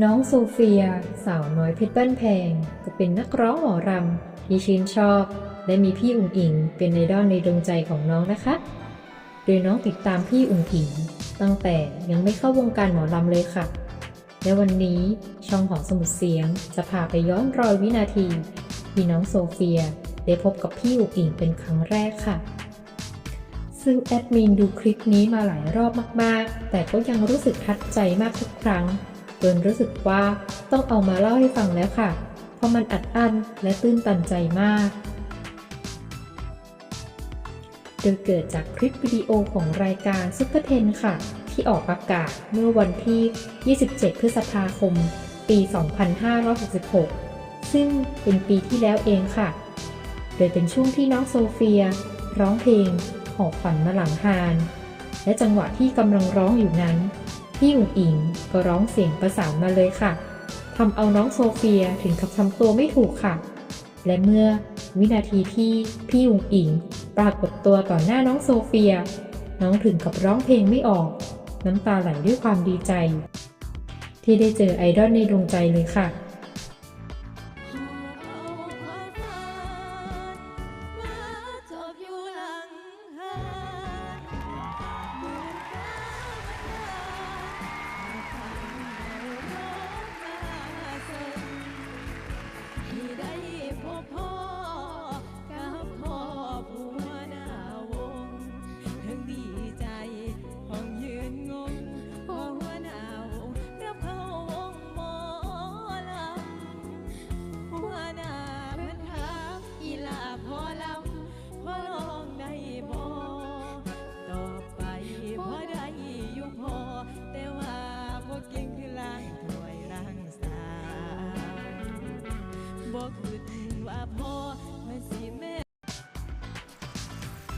น้องโซเฟีย สาวน้อยเพชรบ้านแพง ก็เป็นนักร้องหมอรำที่ชื่นชอบ และมีพี่อุ๋งอิง เป็นไอดอลในดวงใจของน้องนะคะ โดยน้องติดตามพี่อุ๋งอิง ตั้งแต่ยังไม่เข้าวงการหมอลำเลยค่ะ และวันนี้ช่องของสมุดเสียงจะพาไปย้อนรอยวินาที ที่น้องโซเฟีย ได้พบกับพี่อุ๋งอิงเป็นครั้งแรกค่ะ ซึ่งแอดมินดูคลิปนี้มาหลายรอบมาก ๆ แต่ก็ยังรู้สึกทัดใจมากทุกครั้ง จนรู้สึกว่าต้องเอามาเล่าให้ฟังแล้วค่ะ เพราะมันอัดอั้นและตื้นตันใจมาก โดยเกิดจากคลิปวิดีโอของรายการซุปเปอร์เทนค่ะ ที่ออกอากาศเมื่อวันที่ 27 พฤษภาคม ปี 2566 ซึ่งเป็นปีที่แล้วเองค่ะ โดยเป็นช่วงที่น้องโซเฟีย ร้องเพลงหอบฝันมาหลังฮาน และจังหวะที่กำลังร้องอยู่นั้น พี่อุ๋งอิงก็ร้องเสียงประสานมาเลยค่ะทำเอาน้องโซเฟียถึงกับทำตัวไม่ถูกค่ะ และเมื่อวินาทีที่พี่อุ๋งอิง ปรากฏตัวต่อหน้าน้องโซเฟีย น้องถึงกับร้องเพลงไม่ออก น้ำตาไหลด้วยความดีใจ ที่ได้เจอไอดอลในดวงใจเลยค่ะ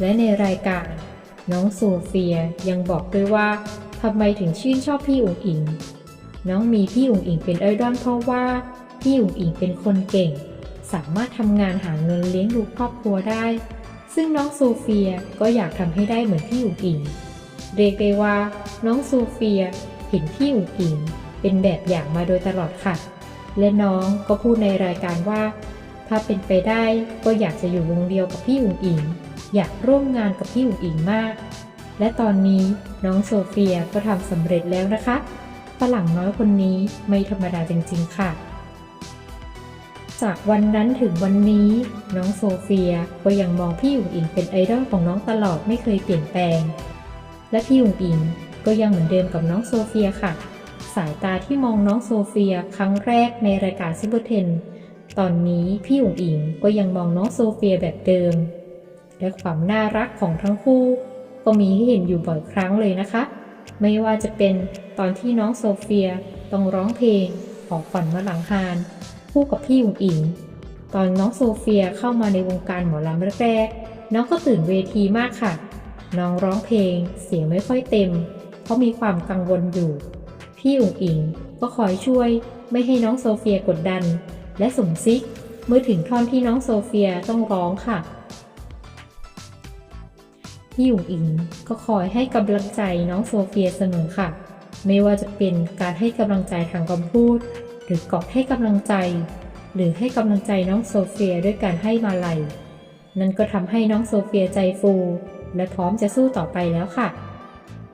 และในรายการ น้องโซเฟียยังบอกด้วยว่าทำไมถึงชื่นชอบพี่อุ๋งอิง น้องมีพี่อุ๋งอิงเป็นไอดอลเพราะว่า พี่อุ๋งอิงเป็นคนเก่ง สามารถทำงานหาเงินเลี้ยงดูครอบครัวได้ ซึ่งน้องโซเฟียก็อยากทำให้ได้เหมือนพี่อุ๋งอิง เรียกได้ว่า น้องโซเฟียเห็นพี่อุ๋งอิงเป็นแบบอย่างมาโดยตลอดค่ะ และน้องก็พูดในรายการว่า ถ้าเป็นไปได้ก็อยากจะอยู่วงเดียวกับพี่อุ๋งอิง อยากร่วมงานกับพี่อุ๋งอิงมาก และตอนนี้น้องโซเฟียก็ทำสำเร็จแล้วนะคะฝรั่งน้อยคนนี้ไม่ธรรมดาจริงๆค่ะ จากวันนั้นถึงวันนี้ น้องโซเฟียก็ยังมองพี่อุ๋งอิงเป็นไอดอลของน้องตลอดไม่เคยเปลี่ยนแปลง และพี่อุ๋งอิงก็ยังเหมือนเดิมกับน้องโซเฟียค่ะ สายตาที่มองน้องโซเฟียครั้งแรกในรายการซิบเบอร์เทนตอนนี้พี่อุ๋งอิงก็ยังมองน้องโซเฟียแบบเดิม และความน่ารักของทั้งคู่ ก็มีให้เห็นอยู่บ่อยครั้งเลยนะคะ ไม่ว่าจะเป็นตอนที่น้องโซเฟียต้องร้องเพลงของขวัญมาหลังฮานคู่กับพี่อุ๋งอิงตอนน้องโซเฟียเข้ามาในวงการหมอลำแรกๆน้องก็ตื่นเวทีมากค่ะ น้องร้องเพลงเสียงไม่ค่อยเต็ม เพราะมีความกังวลอยู่ พี่อุ๋งอิงก็คอยช่วยไม่ให้น้องโซเฟียกดดัน และส่งซิกเมื่อถึงท่อนที่น้องโซเฟียต้องร้องค่ะ พี่อุ๋งอิงก็คอยให้กำลังใจน้องโซเฟียเสมอค่ะ ไม่ว่าจะเป็นการให้กำลังใจทางคำพูด หรือกอดให้กำลังใจ หรือให้กำลังใจน้องโซเฟียด้วยการให้มาลัยนั่นก็ทำให้น้องโซเฟียใจฟู และพร้อมจะสู้ต่อไปแล้วค่ะ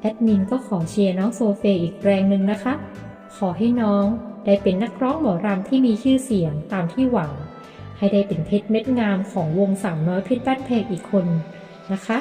แอดมินก็ขอเชียร์น้องโซเฟียอีกแรงหนึ่งนะคะ ขอให้น้องได้เป็นนักร้องหมอรำที่มีชื่อเสียงตามที่หวัง ให้ได้เป็นเพชรเม็ดงามของวงสาวน้อยเพชรบ้านแพงอีกคนนะคะ